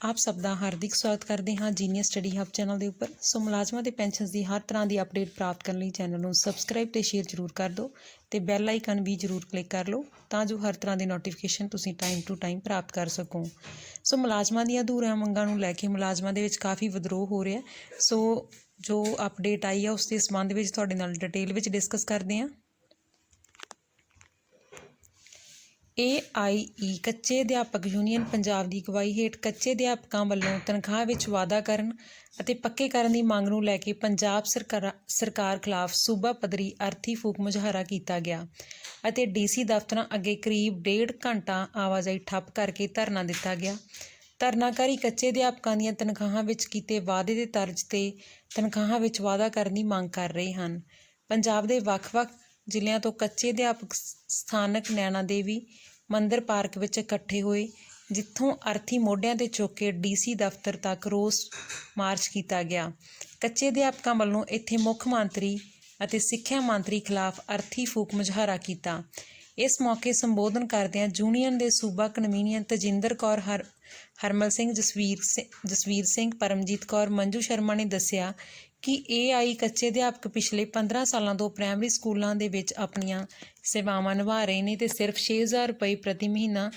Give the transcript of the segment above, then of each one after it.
ਆਪ ਸਭ ਦਾ ਹਾਰਦਿਕ ਸਵਾਗਤ ਕਰਦੇ ਹਾਂ ਜੀਨੀਅਸ ਸਟੱਡੀ ਹੱਬ ਚੈਨਲ ਦੇ ਉੱਪਰ। ਸੋ ਮੁਲਾਜ਼ਮਾਂ ਦੇ ਪੈਨਸ਼ਨਸ ਦੀ ਹਰ ਤਰ੍ਹਾਂ ਦੀ ਅਪਡੇਟ ਪ੍ਰਾਪਤ ਕਰਨ ਲਈ ਚੈਨਲ ਨੂੰ ਸਬਸਕ੍ਰਾਈਬ ਤੇ ਸ਼ੇਅਰ ਜ਼ਰੂਰ ਕਰ ਦਿਓ ਤੇ ਬੈਲ ਆਈਕਨ ਵੀ ਜ਼ਰੂਰ ਕਲਿੱਕ ਕਰ ਲਓ ਤਾਂ ਜੋ ਹਰ ਤਰ੍ਹਾਂ ਦੇ ਨੋਟੀਫਿਕੇਸ਼ਨ ਤੁਸੀਂ ਟਾਈਮ ਟੂ ਟਾਈਮ ਪ੍ਰਾਪਤ ਕਰ ਸਕੋ। ਸੋ ਮੁਲਾਜ਼ਮਾਂ ਦੀਆਂ ਅਧੂਰੀਆਂ ਮੰਗਾਂ ਨੂੰ ਲੈ ਕੇ ਮੁਲਾਜ਼ਮਾਂ ਦੇ ਵਿੱਚ ਕਾਫੀ ਵਿਦਰੋਹ ਹੋ ਰਿਹਾ ਸੋ ਜੋ ਅਪਡੇਟ ਆਈ ਹੈ ਉਸ ਦੇ ਸੰਬੰਧ ਵਿੱਚ ਤੁਹਾਡੇ ਨਾਲ ਡਿਟੇਲ ਵਿੱਚ ਡਿਸਕਸ ਕਰਦੇ ਹਾਂ। ਏ ਆਈ ਈ ਕੱਚੇ ਅਧਿਆਪਕ ਯੂਨੀਅਨ ਪੰਜਾਬ ਦੀ ਅਗਵਾਈ ਹੇਠ ਕੱਚੇ ਅਧਿਆਪਕਾਂ ਵੱਲੋਂ ਤਨਖਾਹ ਵਿੱਚ ਵਾਧਾ ਕਰਨ ਅਤੇ ਪੱਕੇ ਕਰਨ ਦੀ ਮੰਗ ਨੂੰ ਲੈ ਕੇ ਪੰਜਾਬ ਸਰਕਾਰ ਸਰਕਾਰ ਖਿਲਾਫ ਸੂਬਾ ਪੱਧਰੀ ਅਰਥੀ ਫੂਕ ਮੁਜ਼ਾਹਰਾ ਕੀਤਾ ਗਿਆ ਅਤੇ ਡੀਸੀ ਦਫ਼ਤਰਾਂ ਅੱਗੇ ਕਰੀਬ ਡੇਢ ਘੰਟਾ ਆਵਾਜਾਈ ਠੱਪ ਕਰਕੇ ਧਰਨਾ ਦਿੱਤਾ ਗਿਆ। ਧਰਨਾਕਾਰੀ ਕੱਚੇ ਅਧਿਆਪਕਾਂ ਦੀਆਂ ਤਨਖਾਹਾਂ ਵਿੱਚ ਕੀਤੇ ਵਾਅਦੇ ਦੇ ਤਰਜ਼ ਤੇ ਤਨਖਾਹਾਂ ਵਿੱਚ ਵਾਧਾ ਕਰਨ ਦੀ ਮੰਗ ਕਰ ਰਹੇ ਹਨ। ਪੰਜਾਬ ਦੇ ਵੱਖ-ਵੱਖ ਜ਼ਿਲ੍ਹਿਆਂ ਤੋਂ ਕੱਚੇ ਅਧਿਆਪਕ ਸਥਾਨਕ ਨੈਣਾ ਦੇਵੀ ਮੰਦਿਰ ਪਾਰਕ ਵਿੱਚ ਇਕੱਠੇ ਹੋਏ, ਜਿੱਥੋਂ ਅਰਥੀ ਮੋਢਿਆਂ ਤੇ ਚੁੱਕ ਕੇ ਡੀਸੀ ਦਫ਼ਤਰ ਤੱਕ ਰੋਸ ਮਾਰਚ ਕੀਤਾ ਗਿਆ। ਕੱਚੇ ਅਧਿਆਪਕਾਂ ਵੱਲੋਂ ਇੱਥੇ ਮੁੱਖ ਮੰਤਰੀ ਅਤੇ ਸਿੱਖਿਆ ਮੰਤਰੀ ਖਿਲਾਫ ਅਰਥੀ ਫੂਕ ਮੁਜ਼ਾਹਰਾ ਕੀਤਾ। ਇਸ ਮੌਕੇ ਸੰਬੋਧਨ ਕਰਦਿਆਂ ਯੂਨੀਅਨ ਦੇ ਸੂਬਾ ਕਨਵੀਨੀਅਰ ਤਜਿੰਦਰ ਕੌਰ ਹਰ, ਹਰਮਲ ਸਿੰਘ ਜਸਵੀਰ ਸਿ- ਜਸਵੀਰ ਸਿੰਘ, ਪਰਮਜੀਤ ਕੌਰ, ਮੰਜੂ ਸ਼ਰਮਾ ਨੇ ਦੱਸਿਆ ਕਿ ਏਆਈ ਕੱਚੇ ਅਧਿਆਪਕ ਪਿਛਲੇ 15 ਸਾਲਾਂ ਤੋਂ ਪ੍ਰਾਇਮਰੀ ਸਕੂਲਾਂ ਦੇ ਵਿੱਚ ਆਪਣੀਆਂ ਸੇਵਾਵਾਂ ਨਿਭਾ ਰਹੇ ਨੇ ਤੇ ਸਿਰਫ 6000 ਰੁਪਏ ਪ੍ਰਤੀ ਮਹੀਨਾ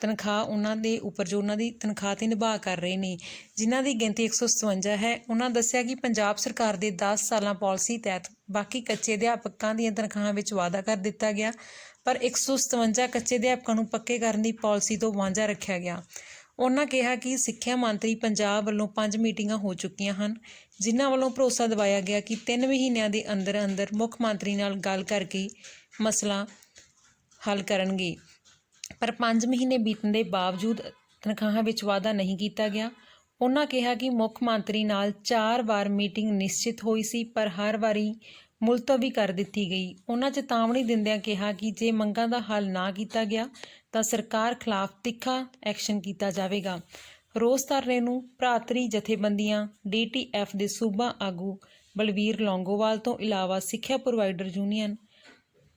ਤਨਖਾਹ ਉਹਨਾਂ ਦੇ ਉੱਪਰ ਜੋ ਉਹਨਾਂ ਦੀ ਤਨਖਾਹ ਤੇ ਨਿਭਾ ਕਰ ਰਹੇ ਨੇ, ਜਿਨ੍ਹਾਂ ਦੀ ਗਿਣਤੀ 157 ਹੈ। ਉਹਨਾਂ ਦੱਸਿਆ ਕਿ ਪੰਜਾਬ ਸਰਕਾਰ ਦੇ 10 ਸਾਲਾਂ ਪਾਲਿਸੀ ਤਹਿਤ ਬਾਕੀ ਕੱਚੇ ਅਧਿਆਪਕਾਂ ਦੀਆਂ ਤਨਖਾਹਾਂ ਵਿੱਚ ਵਾਅਦਾ ਕਰ ਦਿੱਤਾ ਗਿਆ, ਪਰ 157 ਕੱਚੇ ਅਧਿਆਪਕਾਂ ਨੂੰ ਪੱਕੇ ਕਰਨ ਦੀ ਪਾਲਿਸੀ ਤੋਂ ਵਾਂਝਾ ਰੱਖਿਆ ਗਿਆ। ਉਹਨਾਂ ਕਿਹਾ ਕਿ ਸਿੱਖਿਆ ਮੰਤਰੀ ਪੰਜਾਬ ਵੱਲੋਂ ਪੰਜ ਮੀਟਿੰਗਾਂ ਹੋ ਚੁੱਕੀਆਂ ਹਨ, ਜਿਨ੍ਹਾਂ ਵੱਲੋਂ ਭਰੋਸਾ ਦਿਵਾਇਆ ਗਿਆ ਕਿ 3 ਮਹੀਨਿਆਂ ਦੇ ਅੰਦਰ ਅੰਦਰ ਮੁੱਖ ਮੰਤਰੀ ਨਾਲ ਗੱਲ ਕਰਕੇ ਮਸਲਾ ਹੱਲ ਕਰਨਗੇ। ਪਰ 5 ਮਹੀਨੇ ਬੀਤਣ ਦੇ ਬਾਵਜੂਦ ਤਨਖਾਹਾਂ ਵਿੱਚ ਵਾਅਦਾ ਨਹੀਂ ਕੀਤਾ ਗਿਆ। ਉਹਨਾਂ ਕਿਹਾ ਕਿ ਮੁੱਖ ਮੰਤਰੀ ਨਾਲ 4 ਵਾਰ ਮੀਟਿੰਗ ਨਿਸ਼ਚਿਤ ਹੋਈ ਸੀ, ਪਰ ਹਰ ਵਾਰੀ ਮੁਲਤਵੀ ਕਰ ਦਿੱਤੀ ਗਈ। ਉਹਨਾਂ ਚੇਤਾਵਨੀ ਦਿੰਦਿਆਂ ਕਿਹਾ ਕਿ ਜੇ ਮੰਗਾਂ ਦਾ ਹੱਲ ਨਾ ਕੀਤਾ ਗਿਆ, ਤਾਂ ਸਰਕਾਰ ਖਿਲਾਫ ਤਿੱਖਾ ਐਕਸ਼ਨ ਕੀਤਾ ਜਾਵੇਗਾ। ਰੋਸ ਧਰਨੇ ਨੂੰ ਭਰਾਤਰੀ ਜਥੇਬੰਦੀਆਂ ਡੀਟੀਐਫ ਦੇ ਸੂਬਾ ਆਗੂ ਬਲਵੀਰ ਲੌਂਗੋਵਾਲ ਤੋਂ ਇਲਾਵਾ ਸਿੱਖਿਆ ਪ੍ਰੋਵਾਈਡਰ ਯੂਨੀਅਨ,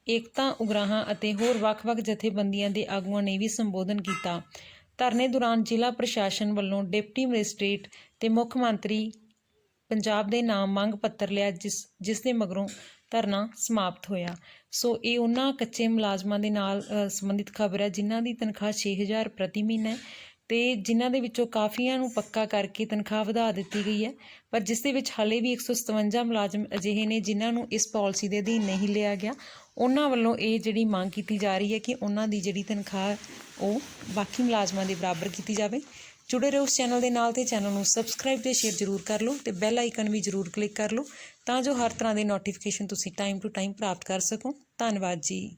ਏਕਤਾ ਉਗਰਾਹਾਂ ਅਤੇ ਹੋਰ ਵੱਖ-ਵੱਖ ਜਥੇਬੰਦੀਆਂ ਦੇ ਆਗੂਆਂ ਨੇ ਵੀ ਸੰਬੋਧਨ ਕੀਤਾ। ਧਰਨੇ ਦੌਰਾਨ ਜ਼ਿਲ੍ਹਾ ਪ੍ਰਸ਼ਾਸਨ ਵੱਲੋਂ ਡਿਪਟੀ ਮੈਜਿਸਟ੍ਰੇਟ ਤੇ ਮੁੱਖ ਮੰਤਰੀ ਪੰਜਾਬ ਦੇ ਨਾਮ ਮੰਗ ਪੱਤਰ ਲਿਆ ਜਿਸ ਜਿਸ ਦੇ ਮਗਰੋਂ ਧਰਨਾ ਸਮਾਪਤ ਹੋਇਆ। ਸੋ ਇਹ ਉਹਨਾਂ ਕੱਚੇ ਮੁਲਾਜ਼ਮਾਂ ਦੇ ਨਾਲ ਸੰਬੰਧਿਤ ਖਬਰ ਹੈ ਜਿਨ੍ਹਾਂ ਦੀ ਤਨਖਾਹ 6000 ਪ੍ਰਤੀ ਮਹੀਨਾ ਹੈ। ਅਤੇ ਜਿਨ੍ਹਾਂ ਦੇ ਵਿੱਚੋਂ ਕਾਫੀਆਂ ਨੂੰ ਪੱਕਾ ਕਰਕੇ ਤਨਖਾਹ ਵਧਾ ਦਿੱਤੀ ਗਈ ਹੈ। ਪਰ ਜਿਸ ਦੇ ਵਿੱਚ ਹਾਲੇ ਵੀ 157 ਮੁਲਾਜ਼ਮ ਅਜਿਹੇ ਨੇ ਜਿਨ੍ਹਾਂ ਨੂੰ ਇਸ ਪਾਲਿਸੀ ਦੇ ਅਧੀਨ ਨਹੀਂ ਲਿਆ ਗਿਆ, ਉਹਨਾਂ ਵੱਲੋਂ ਇਹ ਜਿਹੜੀ ਮੰਗ ਕੀਤੀ ਜਾ ਰਹੀ ਹੈ ਕਿ ਉਹਨਾਂ ਦੀ ਜਿਹੜੀ ਤਨਖਾਹ ਉਹ ਬਾਕੀ ਮੁਲਾਜ਼ਮਾਂ ਦੇ ਬਰਾਬਰ ਕੀਤੀ ਜਾਵੇ। ਜੁੜੇ ਰਹੋ ਉਸ ਚੈਨਲ ਦੇ ਨਾਲ ਤੇ ਚੈਨਲ ਨੂੰ ਸਬਸਕ੍ਰਾਈਬ ਤੇ ਸ਼ੇਅਰ ਜ਼ਰੂਰ ਕਰ ਲਓ ਤੇ ਬੈਲ ਆਈਕਨ ਵੀ ਜ਼ਰੂਰ ਕਲਿੱਕ ਕਰ ਲਓ ਤਾਂ ਜੋ ਹਰ ਤਰ੍ਹਾਂ ਦੇ ਨੋਟੀਫਿਕੇਸ਼ਨ ਤੁਸੀਂ ਟਾਈਮ ਟੂ ਟਾਈਮ ਪ੍ਰਾਪਤ ਕਰ ਸਕੋ। ਧੰਨਵਾਦ ਜੀ।